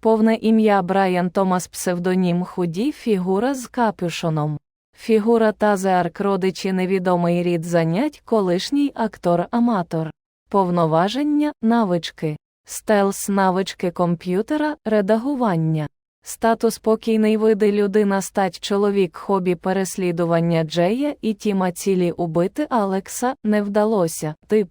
Повне ім'я Брайан Томас псевдонім худі фігура з капюшоном. Фігура Тазеарк родичі невідомий рід занять, колишній актор-аматор. Повноваження, навички. Стелс навички комп'ютера, редагування. Статус покійний види людина стать чоловік хобі переслідування Джея і Тіма цілі убити Алекса не вдалося. Тип.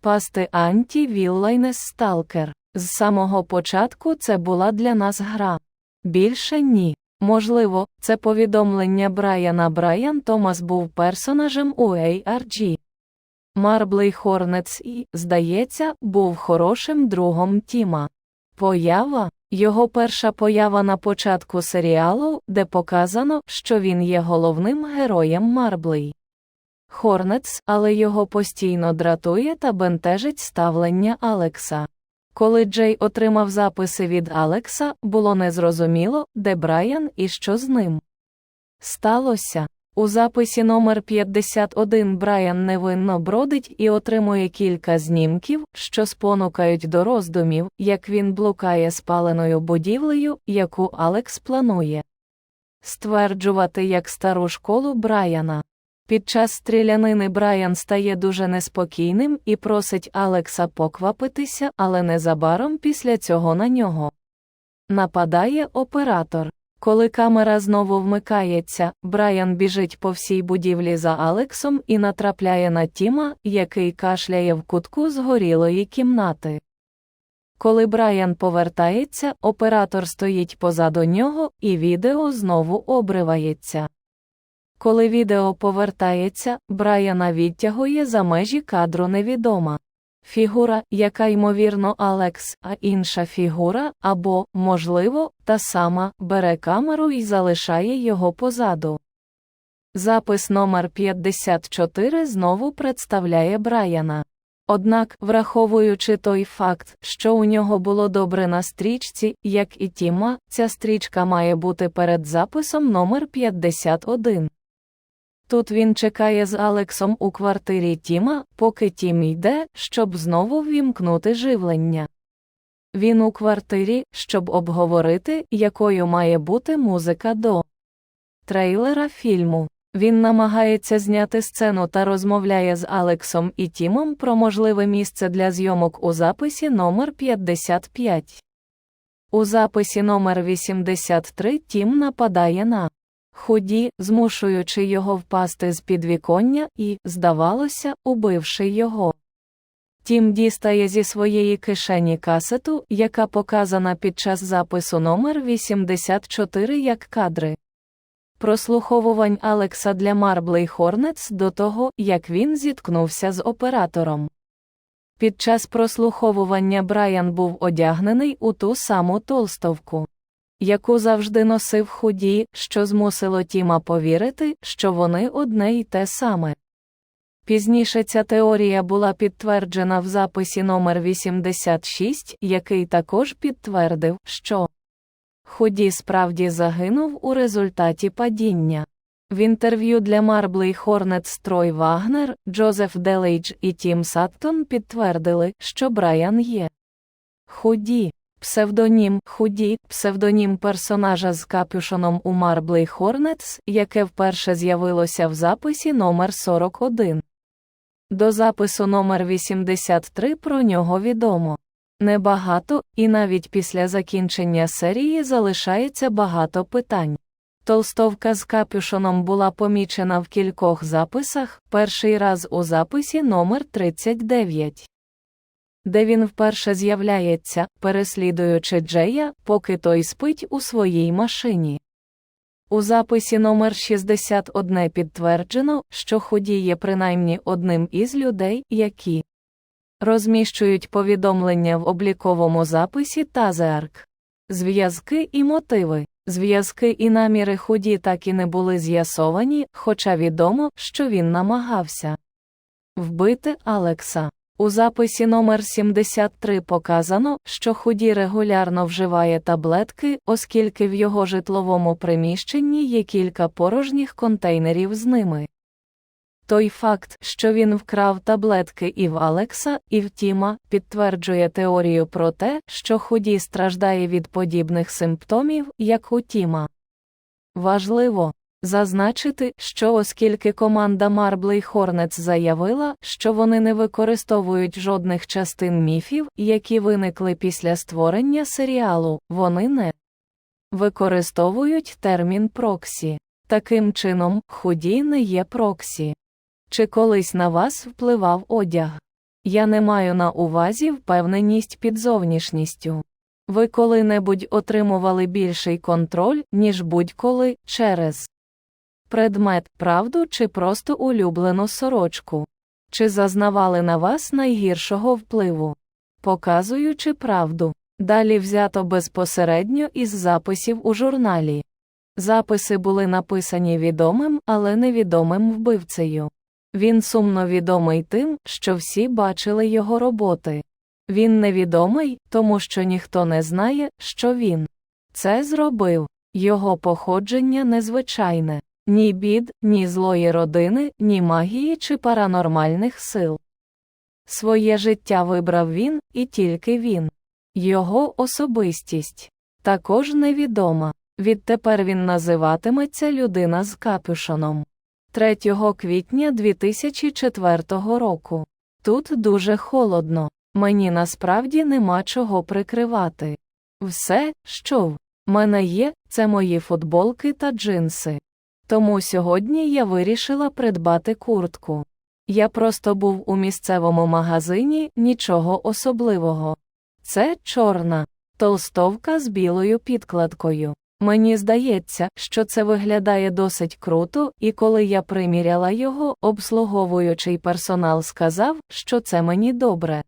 Пасти Анті Віллайнес Сталкер. З самого початку це була для нас гра. Більше ні. Можливо, це повідомлення Брайана Брайан Томас був персонажем у ARG. Марблей Хорнетс і, здається, був хорошим другом Тіма. Поява його перша поява на початку серіалу, де показано, що він є головним героєм Марблей. Хорнетс, але його постійно дратує та бентежить ставлення Алекса. Коли Джей отримав записи від Алекса, було незрозуміло, де Брайан і що з ним. Сталося. У записі номер 51 Брайан невинно бродить і отримує кілька знімків, що спонукають до роздумів, як він блукає спаленою будівлею, яку Алекс планує. Стверджувати як стару школу Брайана. Під час стрілянини Брайан стає дуже неспокійним і просить Алекса поквапитися, але незабаром після цього на нього нападає оператор. Коли камера знову вмикається, Брайан біжить по всій будівлі за Алексом і натрапляє на Тіма, який кашляє в кутку згорілої кімнати. Коли Брайан повертається, оператор стоїть позаду нього, і відео знову обривається. Коли відео повертається, Брайана відтягує за межі кадру невідома. Фігура, яка ймовірно Алекс, а інша фігура, або, можливо, та сама, бере камеру і залишає його позаду. Запис номер 54 знову представляє Брайана. Однак, враховуючи той факт, що у нього було добре на стрічці, як і Тіма, ця стрічка має бути перед записом номер 51. Тут він чекає з Алексом у квартирі Тіма, поки Тім йде, щоб знову ввімкнути живлення. Він у квартирі, щоб обговорити, якою має бути музика до трейлера фільму. Він намагається зняти сцену та розмовляє з Алексом і Тімом про можливе місце для зйомок у записі номер 55. У записі номер 83 Тім нападає на худі, змушуючи його впасти з підвіконня і, здавалося, убивши його. Тім дістає зі своєї кишені касету, яка показана під час запису номер 84 як кадри. Прослуховувань Алекса для Марблей Хорнетс до того, як він зіткнувся з оператором. Під час прослуховування Брайан був одягнений у ту саму толстовку яку завжди носив худі, що змусило Тіма повірити, що вони одне й те саме. Пізніше ця теорія була підтверджена в записі номер 86, який також підтвердив, що худі справді загинув у результаті падіння. В інтерв'ю для Марблей Хорнет Строй Вагнер, Джозеф Делейдж і Тім Саттон підтвердили, що Брайан є худі. Псевдонім худі, псевдонім персонажа з капюшоном у Марблей Хорнетс, яке вперше з'явилося в записі номер 41. До запису номер 83 про нього відомо. Небагато, і навіть після закінчення серії залишається багато питань. Толстовка з капюшоном була помічена в кількох записах, перший раз у записі номер 39 де він вперше з'являється, переслідуючи Джея, поки той спить у своїй машині. У записі номер 61 підтверджено, що худі є принаймні одним із людей, які розміщують повідомлення в обліковому записі Тазеарк. Зв'язки і мотиви. Зв'язки і наміри худі так і не були з'ясовані, хоча відомо, що він намагався вбити Алекса. У записі номер 73 показано, що худі регулярно вживає таблетки, оскільки в його житловому приміщенні є кілька порожніх контейнерів з ними. Той факт, що він вкрав таблетки і в Алекса, і в Тіма, підтверджує теорію про те, що худі страждає від подібних симптомів, як у Тіма. Важливо зазначити, що оскільки команда Марблей Хорнетс заявила, що вони не використовують жодних частин міфів, які виникли після створення серіалу, вони не використовують термін проксі. Таким чином, худі не є проксі. Чи колись на вас впливав одяг? Я не маю на увазі впевненість під зовнішністю. Ви коли-небудь отримували більший контроль, ніж будь-коли, через предмет, правду чи просто улюблену сорочку? Чи зазнавали на вас найгіршого впливу? Показуючи правду. Далі взято безпосередньо із записів у журналі. Записи були написані відомим, але невідомим вбивцею. Він сумно відомий тим, що всі бачили його роботи. Він невідомий, тому що ніхто не знає, що він це зробив. Його походження незвичайне ні бід, ні злої родини, ні магії чи паранормальних сил. Своє життя вибрав він, і тільки він. Його особистість також невідома. Відтепер він називатиметься людина з капюшоном. 3 квітня 2004 року. Тут дуже холодно. Мені насправді нема чого прикривати. Все, що в мене є, це мої футболки та джинси. Тому сьогодні я вирішила придбати куртку. Я просто був у місцевому магазині, нічого особливого. Це чорна толстовка з білою підкладкою. Мені здається, що це виглядає досить круто, і коли я приміряла його, обслуговуючий персонал сказав, що це мені добре.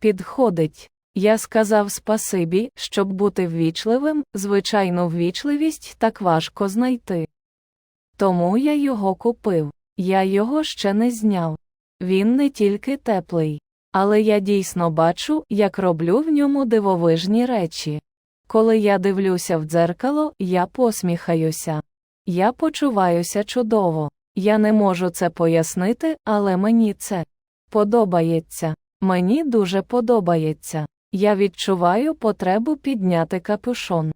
Підходить. Я сказав спасибі, щоб бути ввічливим, звичайно, ввічливість так важко знайти. Тому я його купив. Я його ще не зняв. Він не тільки теплий, але я дійсно бачу, як роблю в ньому дивовижні речі. Коли я дивлюся в дзеркало, я посміхаюся. Я почуваюся чудово. Я не можу це пояснити, але мені це подобається. Мені дуже подобається. Я відчуваю потребу підняти капюшон.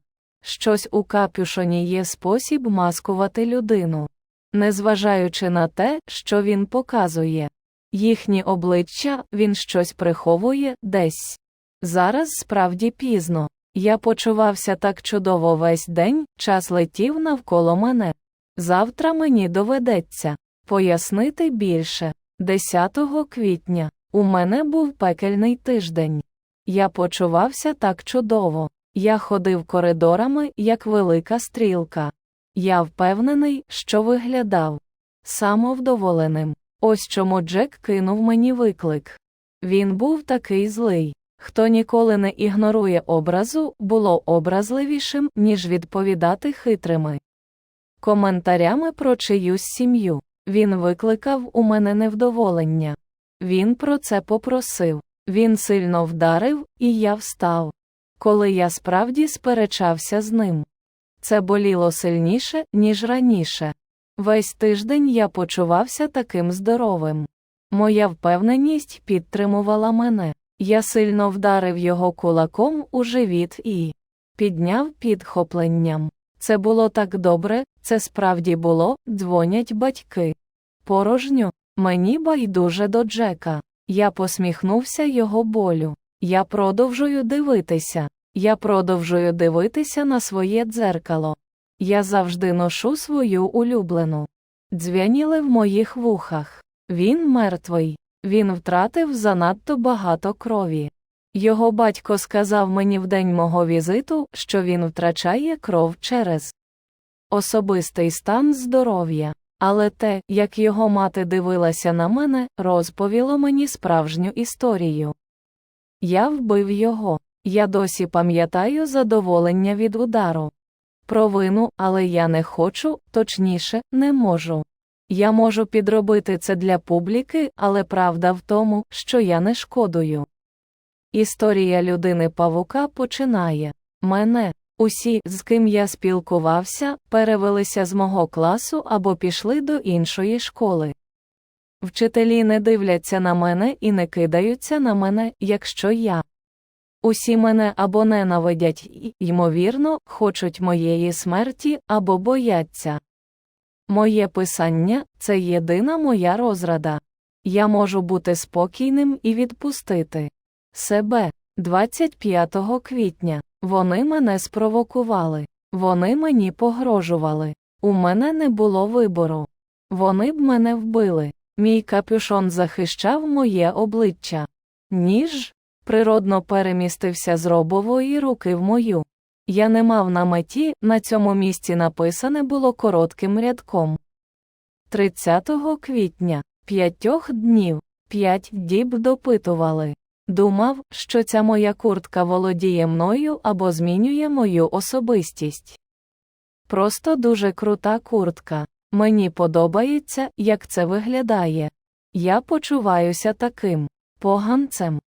Щось у капюшоні є спосіб маскувати людину. Незважаючи на те, що він показує. Їхні обличчя він щось приховує десь. Зараз справді пізно. Я почувався так чудово весь день, час летів навколо мене. Завтра мені доведеться пояснити більше. 10 квітня у мене був пекельний тиждень. Я почувався так чудово. Я ходив коридорами, як велика стрілка. Я впевнений, що виглядав самовдоволеним. Ось чому Джек кинув мені виклик. Він був такий злий. Хто ніколи не ігнорує образу, було образливішим, ніж відповідати хитрими коментарями про чиюсь сім'ю. Він викликав у мене невдоволення. Він про це попросив. Він сильно вдарив, і я встав. Коли я справді сперечався з ним. Це боліло сильніше, ніж раніше. Весь тиждень я почувався таким здоровим. Моя впевненість підтримувала мене. Я сильно вдарив його кулаком у живіт і підняв підхопленням. Це було так добре, це справді було, дзвонять батьки. Порожньо, мені байдуже до Джека. Я посміхнувся його болю. Я продовжую дивитися. Я продовжую дивитися на своє дзеркало. Я завжди ношу свою улюблену. Дзвяніли в моїх вухах. Він мертвий. Він втратив занадто багато крові. Його батько сказав мені в день мого візиту, що він втрачає кров через особистий стан здоров'я. Але те, як його мати дивилася на мене, розповіло мені справжню історію. Я вбив його. Я досі пам'ятаю задоволення від удару. Провину, але я не хочу, точніше, не можу. Я можу підробити це для публіки, але правда в тому, що я не шкодую. Історія людини павука починає мене. Усі, з ким я спілкувався, перевелися з мого класу або пішли до іншої школи. Вчителі не дивляться на мене і не кидаються на мене, якщо я. Усі мене або ненавидять і, ймовірно, хочуть моєї смерті або бояться. Моє писання це єдина моя розрада. Я можу бути спокійним і відпустити себе. 25 квітня. Вони мене спровокували. Вони мені погрожували. У мене не було вибору. Вони б мене вбили. Мій капюшон захищав моє обличчя. Ніж природно перемістився з робової руки в мою. Я не мав на меті, на цьому місці написане було коротким рядком. 30 квітня, п'ятьох днів, п'ять діб допитували. Думав, що ця моя куртка володіє мною або змінює мою особистість. Просто дуже крута куртка. Мені подобається, як це виглядає. Я почуваюся таким поганцем.